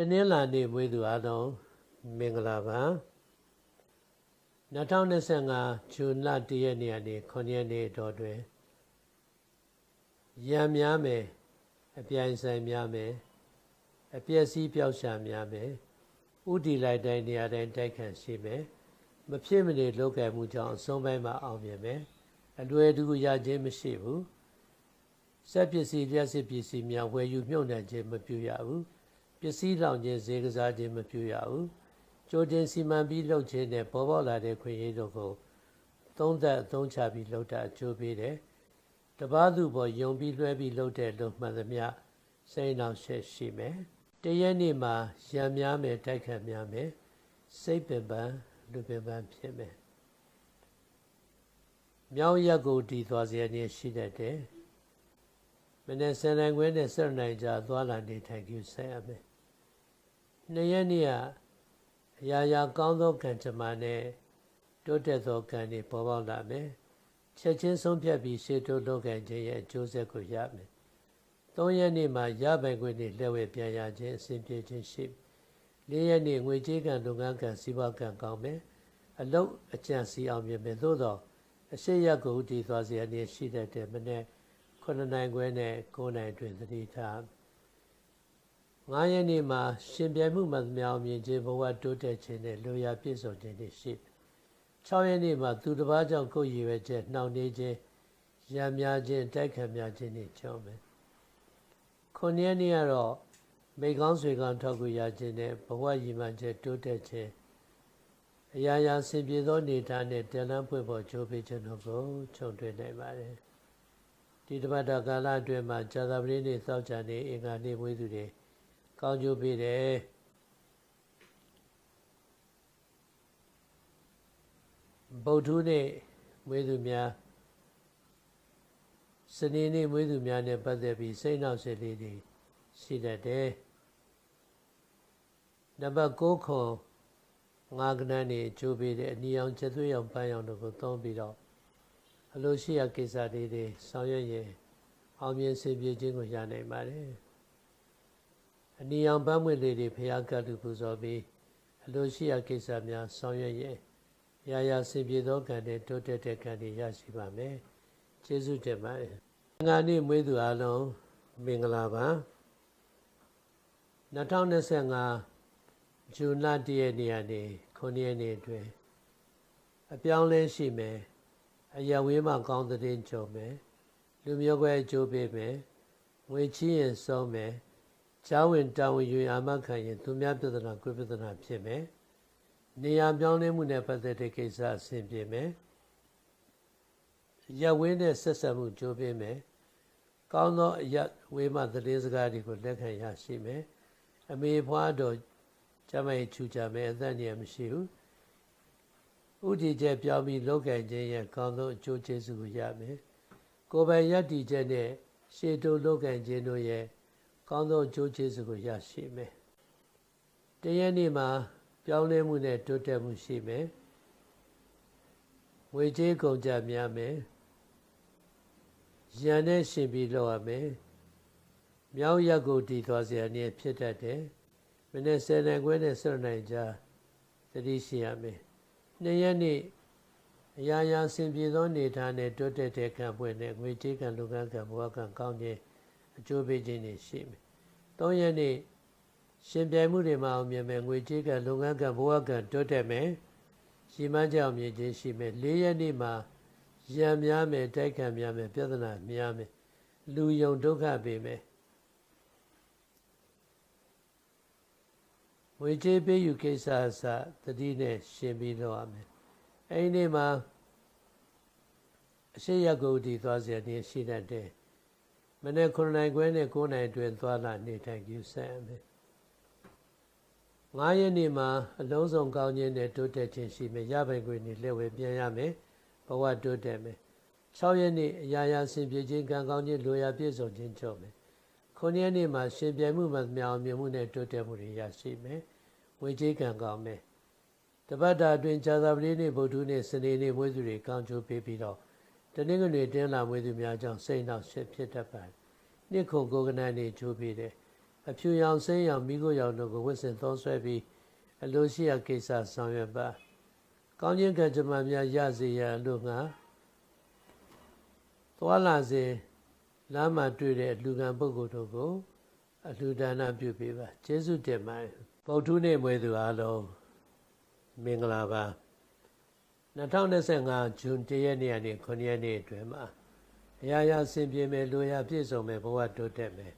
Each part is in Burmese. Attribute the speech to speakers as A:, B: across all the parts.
A: တနင်္လာနေ့မွေးသူအားလုံးမင်္ဂလာပါ2025ဇွန်လ1ရက်နေ့ကနေ9ရက်နေ့တော်တွင်ရံများမယ်အပြိုင်ဆိုင်များမယ်အပြည့်စည်းပျောက်ရှာများမယ်ဥတီလိုက်တိုင်းနေရာတိုင်းတိုက်ခတ်ရှိမယ်မဖြစ်မနေလောက်ကမှုကြောင့်အဆုံးပိုင်းမှာအောင်မြင်မယ်အလွယ်တကူရခြင်းမရှိဘူးစက်ပစ္စည်းလျှက်စစ်ပစ္စည်းများဝယ်ယူမြုပ်နှံခြင်းမပြုရဘူး ပစ္စည်းလောင်ခြင်းဈေးကစားခြင်းမပြုရဘူးကြိုတင်စီမံပြီးလုပ်ခြင်းနဲ့ပေါ်ပေါက်လာတဲ့ခွင့်ရတို့ကိုသုံးသက်အသုံးချပြီးလုပ်တာအကျိုးပေးတယ်တပားသူပေါ်ယုံပြီးလွှဲပြီးလုပ်တဲ့လုပ်မှန်သမျှစိတ်နှောင့်ရှက်ရှိမယ်တရက်နေ့မှာရံများမယ်တိုက်ခတ်များမယ်စိတ်ပင်ပန်းလူပင်ပန်းဖြစ်မယ်မြောင်းရက်ကိုတည်သွားစေရခြင်းရှိတတ်တယ်မနေ့ဆယ်နိုင်ခွဲနဲ့ဆယ်နိုင်ကြာသွားလာနေထိုင်ကြဆက်ရမယ် နှစ်ရက်နေ့ကအရာရာကောင်းသောကံကြမ္မာနဲ့တိုးတက်သောကံတွေပေါ်ပေါက်လာမယ်ချက်ချင်းဆုံးဖြတ်ပြီးရှေ့တိုးလုပ်ကံခြင်းရဲ့အကျိုးဆက်ကိုရမယ်သုံးရက်နေ့မှာရပိုင်ခွင့်နဲ့လက်ဝဲပြန်ရခြင်းအစဉ်ပြေခြင်းရှိလေးရက်နေ့ငွေကြေးကံလုပ်ငန်းကံစီးပွားကံကောင်းမယ်အလုတ်အကျန့်စီအောင်မြင်မယ်သို့တော့အရှိရက်ကိုတည်သွားစေအနေရှိတတ်တဲ့မနေ့9နိုင်ခွဲနဲ့9နိုင်တွင်သတိထား 9ရက်နေ့မှာရှင်ပြိုင်မှုမှမြောင်မြင်ခြင်းဘဝတိုးတက်ခြင်းနဲ့လူရပြည့်စုံခြင်းတွေရှိ6ရက်နေ့မှာသူတစ်ပါးကြောင့်ကိုယ်ရည်ရွယ်ချက်နှောင့်နှေးခြင်းရံများခြင်းတိုက်ခံများခြင်းတွေကြောင့်ပဲ9ရက်နေ့ကတော့မိကောင်းဆွေကောင်းထောက်ကူရခြင်းနဲ့ဘဝရည်မှန်းချက်တိုးတက်ခြင်းအရာရာဆင်ပြေသောနေသားနဲ့တန်လန်းဖွင့်ဖို့ကြိုးပေးခြင်းတို့ကိုခြုံတွေ့နိုင်ပါတယ်ဒီတပတ်တော်ကာလအတွင်းမှာဇာတာပတိနေ့သောကြာနေ့အင်္ဂါနေ့မွေးသူတွေ ကောင်းကျိုးပေးတယ်ဗုဒ္ဓနေ့မွေးသူများစနေနေ့မွေးသူများနဲ့ပတ်သက်ပြီးစိတ်နှောက်ရှက်လေးတွေရှိတတ်တယ်နံပါတ်6ခွန်ငါးကဏ္ဍနေအကျိုးပေးတဲ့အနီအောင်ချက်သွေးအောင်ပန်းအောင်တို့ကိုသုံးပြီးတော့အလိုရှိရာကိစ္စလေးတွေဆောင်ရွက်ရင်အောင်မြင်စေပြခြင်းကိုရနိုင်ပါတယ် အနီအောင်ပန်းမွေလေးတွေဖျားကတ်လူပူဇော်ပြီးအလိုရှိရာကိစ္စများဆောင်ရွက်ရင်ရာရာစေပြသောကံတွေတိုးတက်တဲ့ကံတွေရရှိပါမယ်ကျေးဇူးတင်ပါတယ်ငါနေ့မွေးသူအလုံးမင်္ဂလာပါ2025ဇွန်လ1ရက်နေ့ကနေ9ရက်နေ့အတွင်းအပြောင်းလဲရှိမယ်အရဝေးမှကောင်းတဲ့ကြုံမယ်လူမျိုးကွဲအကျိုးပေးမယ်ငွေချီးရင်ဆုံးမယ် ချားဝင်တာဝန်ယူအာမခံရင်သူများပြဿနာကိုပြဿနာဖြစ်မယ်နေရာပြောင်းလဲမှုနဲ့ပတ်သက်တဲ့ကိစ္စအဆင်ပြေမယ်ရဝင်းနဲ့ဆက်ဆက်မှုကြိုးပေးမယ်ကောင်းသောအရဝေးမှသတင်းစကားတွေကိုလက်ခံရရှိမယ်အမေဖွားတော်ကျမကြီးချူကြမယ်အသက်ဉာဏ်မရှိဘူးဥတည်ချက်ပြောင်းပြီးလောက်ကင်ခြင်းရဲ့ကောင်းသောအကျိုးကျေးဇူးကိုရမယ်ကိုယ်ပိုင်ယက်တည်ချက်နဲ့ရှေတုလောက်ကင်ခြင်းတို့ရဲ့ ကောင်းသောအကျိုးကျေးဇူးကိုရရှိမယ်တရနေ့မှာပြောင်းလဲမှုနဲ့တိုးတက်မှုရှိမယ်ဝေကျေးကုန်ကြများမယ်ရန်နဲ့ရှင်ပြီးလောက်ရမယ်မြောက်ရက်ကိုတည်သွားစေအနေဖြစ်တတ်တယ်မနေ့10နိုင်ခွဲနဲ့7နိုင်ကြာသတိရှိရမယ်နှစ်ရက်နေ့အရာရာဆင်ပြေသောနေထားနဲ့တိုးတက်တဲ့ကံပွင့်နဲ့ငွေကြေးကံလူကံကံဘဝကံကောင်းခြင်း အကျိုးပေးခြင်းတွေရှိမယ်သုံးရက်နေ့ရှင်ပြိုင်မှုတွေမှာအောင်မြင်မယ်ငွေကြေးကံလုပ်ငန်းကံဘဝကံတိုးတက်မယ်ရှိမှန်းကြောင်မြင်ခြင်းရှိမယ်၄ရက်နေ့မှာရံများမယ်တိုက်ခံများမယ်ပြဿနာများမယ်လူယုံဒုက္ခပေးမယ်ဝေချေးပေးယူကိစ္စအစတတိနဲ့ရှင်းပြီးတော့ရမယ်အဲဒီနေ့မှာအရှိရကုတ်တီသွားเสียနေရှိတတ်တယ် မနေ့9နိုင်ခွဲနဲ့9နိုင်တွင်သွားလာနေထိုင်ကြဆက်ရမယ်9ရက်နေ့မှာအလုံးစုံကောင်းခြင်းနဲ့တိုးတက်ခြင်းရှိမယ်ရပိုင်ခွင့်နဲ့လက်ဝဲပြန်ရမယ်ဘဝတိုးတက်မယ်6ရက်နေ့အရာရာဆင်ပြေခြင်းကံကောင်းခြင်းလိုရာပြည့်စုံခြင်းချုပ်မယ်9ရက်နေ့မှာရှင်ပြိုင်မှုမှမြောင်မြင်မှုနဲ့တိုးတက်မှုတွေရရှိမယ်ဝေကြီးကံကောင်းမယ်တပတ်တာအတွင်းဇာတာပတိနေ့ဗုဒ္ဓနေ့စနေနေ့မွေးသူတွေကောင်းချိုးပေးပြီးတော့ တနင်္ဂနွေတင်းလာမွေးသူများကြောင့်စိတ်နှောက်ရှက်ဖြစ်တတ်ပါတယ်နှစ်ခုကိုကနန်းနေချိုးပေးတယ်အဖြူရောင်ဆင်းရောင်မိခိုးရောင်တို့ကိုဝတ်ဆင်သုံးဆွဲပြီးအလိုရှိရာကိစ္စဆောင်ရွက်ပါကောင်းခြင်းကံကြမ္မာများရစေရန်အလို့ငါသွာလာစေလမ်းမှာတွေ့တဲ့လူကံပုဂ္ဂိုလ်တို့ကိုအလှူဒါနပြုပေးပါကျေးဇူးတင်ပါတယ်ဗုဒ္ဓနေ့မွေးသူအားလုံးမင်္ဂလာပါ 2025ဇွန်1ရက်နေ့ကနေ9ရက်နေ့အတွင်းမှာအရာရာဆင်ပြေမယ်လူရာပြည့်စုံမယ်ဘဝတိုးတက်မယ်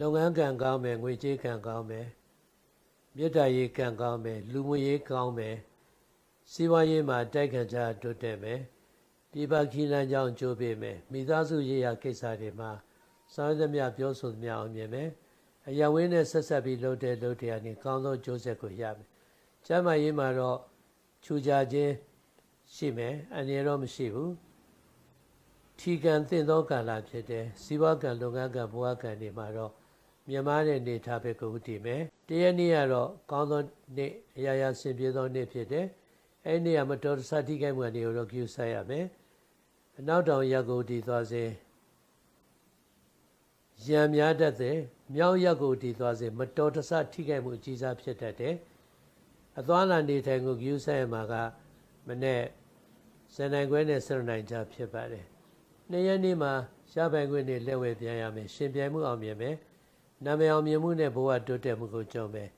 A: လုပ်ငန်းကံကောင်းမယ်ငွေကြေးကံကောင်းမယ်မြတ်တာရေးကံကောင်းမယ်လူမှုရေးကောင်းမယ်စီးပွားရေးမှာတိုက်ခံကြတိုးတက်မယ်ပြည်ပခီးလန်းကြောင်းကြိုးပေးမယ်မိသားစုရေးရာကိစ္စတွေမှာစောင့်သမျှပြောဆိုသမျှအောင်မြင်မယ်အရာဝင်းနဲ့ဆက်ဆက်ပြီးလှုပ်တဲ့လှုပ်တရားနေကောင်းသောကြိုးဆက်ကိုရမယ်ကျမ်းမာရေးမှာတော့ ခြူကြခြင်းရှိမယ်အနေရောမရှိဘူးထီကံသင့်သောကာလဖြစ်တယ်စီးပွားကံလုပ်ငန်းကံဘဝကံတွေမှာတော့မြန်မာတဲ့နေထားပဲကိုဥတည်မယ်တရက်နေ့ကတော့ကောင်းသောနေ့အရာရာဆင်ပြေသောနေ့ဖြစ်တယ်အဲ့ဒီနေ့ကမတော်တဆထိခိုက်မှုတွေကိုတော့ကျူဆိုင်ရမယ်အနောက်တောင်ရက်ကိုတည်သွားစေရံများတတ်တဲ့မြောက်ရက်ကိုတည်သွားစေမတော်တဆထိခိုက်မှုအကြီးစားဖြစ်တတ်တယ် အသွားလာနေထိုင်ကိုကျူဆိုင်ရမှာကမနေ့ဇန်နိုင်ခွဲနဲ့ဆရနိုင်ကြဖြစ်ပါတယ်နေ့ရက်နေ့မှာရပိုင်ခွင့်နဲ့လက်ဝဲပြန်ရမယ်ရှင်ပြိုင်မှုအောင်မြင်မယ်နာမည်အောင်မြင်မှုနဲ့ဘဝတိုးတက်မှုကိုကြုံမယ်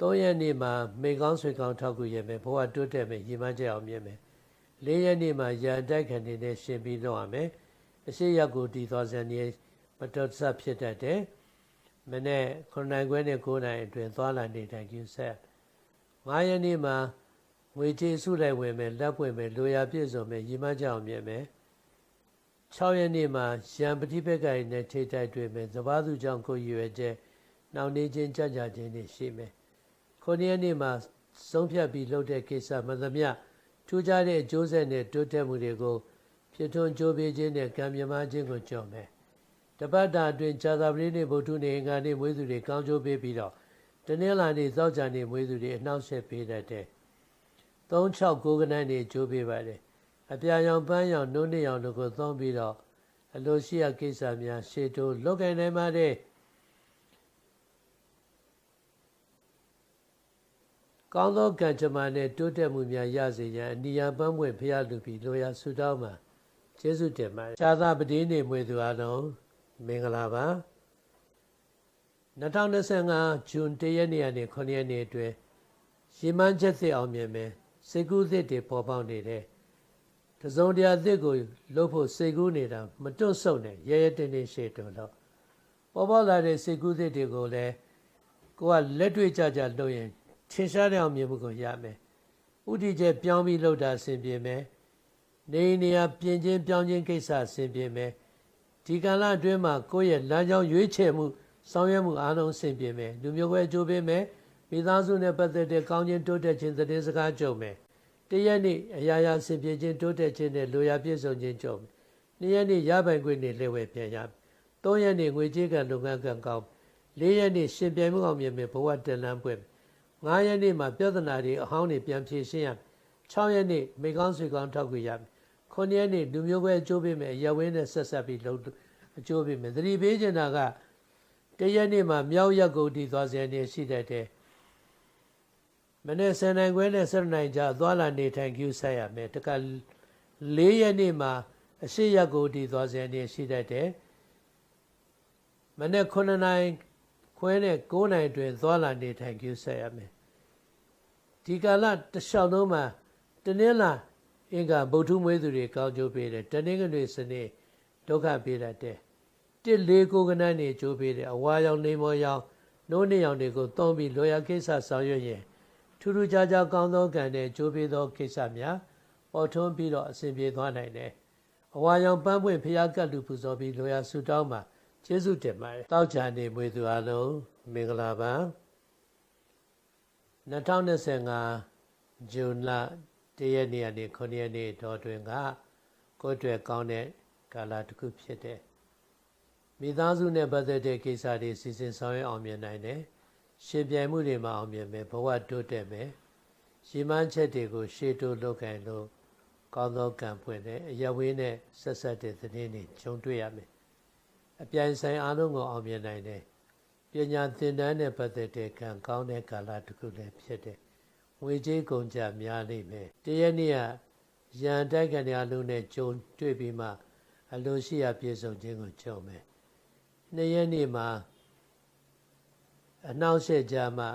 A: ၃ရက်နေ့မှာမိကောင်းဆွေကောင်းထောက်ကူရမယ်ဘဝတိုးတက်မယ်ရည်မှန်းချက်အောင်မြင်မယ်၄ရက်နေ့မှာရန်တိုက်ခံနေတဲ့ရှင်ပြီးတော့ရမယ်အရှိရက်ကိုတည်သွားစံနေမတော်တဆဖြစ်တတ်တယ်မနေ့9နိုင်ခွဲနဲ့9နိုင်အတွင်းသွားလာနေတိုင်းကျူဆက် ၅ရက်နေ့မှာငွေကြေးစုလိုက်ဝင်မယ်လက်ပွင့်မယ်လိုရာပြည့်စုံမယ်ရည်မှန်းချက်အောင်မြင်မယ်6ရက်နေ့မှာရံပฏิပက္ခရီနဲ့ထိတိုက်တွေ့မယ်သဘာသူကြောင့်ကိုရွယ်ချက်နောက်နေခြင်းကြကြခြင်းတွေရှိမယ်9ရက်နေ့မှာဆုံးဖြတ်ပြီးလုပ်တဲ့ကိစ္စမသမျှထူးခြားတဲ့အကျိုးဆက်နဲ့တိုးတက်မှုတွေကိုဖြစ်ထွန်းကြိုးပေးခြင်းနဲ့ကံမြမခြင်းကိုကြော်မယ်တပတ်တာအတွင်းဇာတာပတိနေ့ဗုဒ္ဓနေ့အင်္ဂါနေ့မွေးသူတွေကောင်းကျိုးပေးပြီးတော့ တနင်္လာနေ့သောကြာနေ့မွေးသူတွေအနှောက်အယှက်ပေးတတ်တယ်369ခဏနေကြိုးပေးပါတယ်အပြာရောင်ပန်းရောင်နှုတ်နှစ်ရောင်တို့ကိုသုံးပြီးတော့အလိုရှိရကိစ္စများရှေ့တိုးလောက်ကင်နိုင်ပါတယ်ကောင်းသောကံကြမ္မာနဲ့တိုးတက်မှုများရစေရန်အနိယပန်းပွင့်ဖရာလူပြီးလိုရာဆုတောင်းမှာကျေးဇူးတင်ပါတယ်။ဇာသပတိနေမွေသူအလုံးမင်္ဂလာပါ 2025ဇွန်1ရက်နေ့ကနေ9ရက်နေ့အတွင်းရေမှန်းချက်သစ်အောင်မြင်မယ်စေကူးသစ်တွေပေါ်ပေါက်နေတယ်တစုံတရာသစ်ကိုလှုပ်ဖို့စေကူးနေတာမတွတ်ဆုပ်နဲ့ရဲရဲတင်းတင်းရှေ့တွလို့ပေါ်ပေါက်လာတဲ့စေကူးသစ်တွေကိုလည်းကိုကလက်တွေ့ကြကြလှုပ်ရင်ထင်ရှားတဲ့အောင်မြင်မှုကိုရမယ်ဥတီကျပြောင်းပြီးလှုပ်တာအဆင်ပြေမယ်နေနေရပြင်ချင်းပြောင်းချင်းကိစ္စအဆင်ပြေမယ်ဒီကာလအတွင်းမှာကိုယ့်ရဲ့လမ်းကြောင်းရွေးချယ်မှု ဆောင်ရွက်မှုအားလုံးအဆင်ပြေမယ်လူမျိုးပဲအကျိုးပေးမယ်မိသားစုနဲ့ပတ်သက်တဲ့ကောင်းခြင်းတိုးတက်ခြင်းသတင်းစကားကြုံမယ်တရက်နေ့အရာရာဆင်ပြေခြင်းတိုးတက်ခြင်းနဲ့လိုရာပြည့်စုံခြင်းကြုံမယ်နှစ်ရက်နေ့ရပိုင်ခွင့်နဲ့လက်ဝဲပြန်ရမယ်သုံးရက်နေ့ငွေကြေးကလုပ်ငန်းကံကောင်းလေးရက်နေ့ရှင်ပြိုင်မှုအောင်မြင်မယ်ဘဝတန်လန်းပွဲငါးရက်နေ့မှာပြဿနာတွေအဟောင်းတွေပြန်ဖြေရှင်းရမယ်6ရက်နေ့မိကောင်းဆွေကောင်းထောက်ခွေရမယ်9ရက်နေ့လူမျိုးပဲအကျိုးပေးမယ်ရဝင်းနဲ့ဆက်ဆက်ပြီးလုံအကျိုးပေးမယ်သတိပေးချင်တာက တရက်နေ့မှာမြောက်ရက်ကိုတည်သွားစရာနေရှိတတ်တယ်မနေ့ဆယ်နိုင်ခွဲနဲ့7နိုင်ကြာသွားလာနေထိုင်ကျူးဆက်ရမယ်တက၄ရက်နေ့မှာအရှိရက်ကိုတည်သွားစရာနေရှိတတ်တယ်မနေ့9နိုင်ခွဲနဲ့9နိုင်တွင်သွားလာနေထိုင်ကျူးဆက်ရမယ်ဒီကာလတလျှောက်လုံးမှာတနင်္လာအင်္ဂါဗုဒ္ဓမွေးသူတွေကောင်းကျိုးပေးတယ်တနင်္ဂနွေစနေဒုက္ခပေးတတ်တယ် တစ်လေးကိုကနန်းနေကျိုးပေးတယ်အဝါရောင်နေမောရောင်နိုးနေရောင်တွေကိုသုံးပြီးလောရကိစ္စဆောင်ရွက်ရင်ထူးထူးခြားခြားကောင်းသောကံနဲ့ကျိုးပေးသောကိစ္စများပေါ်ထွန်းပြီးတော့အစဉ်ပြေသွားနိုင်တယ်အဝါရောင်ပန်းပွင့်ဖျားကတ်လူပူဇော်ပြီးလောရဆူတောင်းမှာကျေးဇူးတင်ပါတယ်တောက်ချာနေမွေသူအလုံးမင်္ဂလာပါ2025ဇွန်လတရက်နေ့ကနေ9ရက်နေ့တော်တွင်ကကိုယ်တွေ့ကောင်းတဲ့ကာလတစ်ခုဖြစ်တယ် မိသားစုနဲ့ပတ်သက်တဲ့ကိစ္စတွေစီစဉ်ဆောင်ရွက်အောင်မြင်နိုင်တယ်ရှင်ပြိုင်မှုတွေမှာအောင်မြင်မယ်ဘဝတိုးတက်မယ်ရည်မှန်းချက်တွေကို ရှေ့တိုးလုပ်ကင်လို့ကောင်းသောကံဖွင့်တဲ့အရဝေးနဲ့ဆက်ဆက်တဲ့သတင်းတွေဂျုံတွေ့ရမယ်အပြိုင်ဆိုင်အားလုံးကိုအောင်မြင်နိုင်တယ်ပညာသင်တန်းနဲ့ပတ်သက်တဲ့ကံကောင်းတဲ့ကာလတစ်ခုလည်းဖြစ်တယ်ငွေကြေးကုန်ကြများလိမ့်မယ်တရက်နေ့ကရန်တိုက်ခံရလုံးနဲ့ကြုံတွေ့ပြီးမှအလိုရှိရာပြည့်စုံခြင်းကိုကြုံမယ် နှစ်ရက်နေ့မှာအနှောင့်အယှက်ကြမှ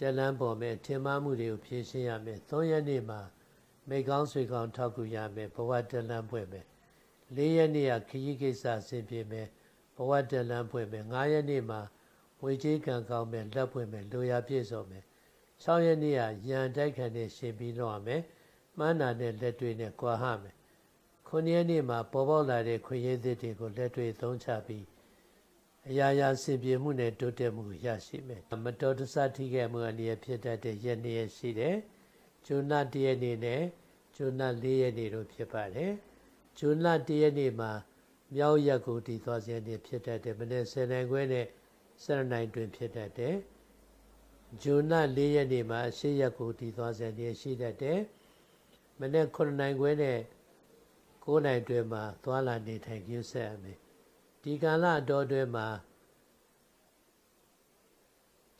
A: တလန်းပေါ်မယ်ထင်မှားမှုတွေကိုဖြေရှင်းရမယ်သုံးရက်နေ့မှာမိကောင်းဆွေကောင်းထောက်ကူရမယ်ဘဝတလန်းဖွဲ့မယ်လေးရက်နေ့ကခရီးကိစ္စဆင်ပြေမယ်ဘဝတလန်းဖွဲ့မယ်ငါးရက်နေ့မှာဝေကြီးကံကောင်းမယ်လက်ဖွဲ့မယ်လိုရာပြည့်စုံမယ်6ရက်နေ့ကရန်တိုက်ခံနဲ့ရှင်ပြီးတော့ရမယ်မှန်းနာနဲ့လက်တွေနဲ့ကြွားဟမယ်9ရက်နေ့မှာပေါ်ပေါက်လာတဲ့ခွင့်ရည်သစ်တွေကိုလက်တွေသုံးချပြီး အရာရာစင်ပြေမှုနဲ့တိုးတက်မှုရရှိမယ်မတော်တဆထိခဲ့မှုအနေနဲ့ဖြစ်တတ်တဲ့ရက်နေ့ရှိတယ်ဂျုနတရက်နေ့နဲ့ဂျုန၄ရက်နေ့တို့ဖြစ်ပါတယ်ဂျုနတရက်နေ့မှာမြောက်ရက်ကိုတည်သွားခြင်းနေ့ဖြစ်တတ်တယ်မနေ့10နိုင်ခွဲနဲ့7နိုင်တွင်ဖြစ်တတ်တယ်ဂျုန၄ရက်နေ့မှာရှေ့ရက်ကိုတည်သွားခြင်းနေ့ရှိတတ်တယ်မနေ့9နိုင်ခွဲနဲ့9နိုင်တွင်မှာသွားလာနေထိုင်ကျဆက်ရမယ် ဒီကာလအတော်တွင်မှာ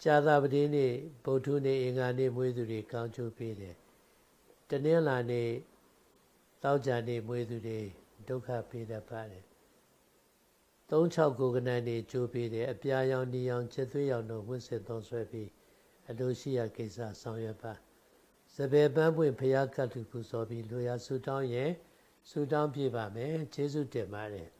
A: ဇာတာပတိနေ့ဗုဒ္ဓနေ့အင်္ဂါနေ့မွေးသူတွေကောင်းချိုးပေးတယ်တနင်္လာနေ့တောက်ကြနေ့မွေးသူတွေဒုက္ခပေးတတ်ပါတယ်36ကိုကနန်နေကြိုးပေးတယ်အပြာရောင်နီရောင်ချက်သွေးရောင်တို့ဝတ်ဆင်သုံးဆွဲပြီးအလိုရှိရာကိစ္စဆောင်ရွက်ပါစပယ်ပန်းပွင့်ဖရာကတ်လူပူဇော်ပြီးလူရဆူတောင်းရဲ့ဆူတောင်းပြပါမယ်ကျေးဇူးတင်ပါတယ်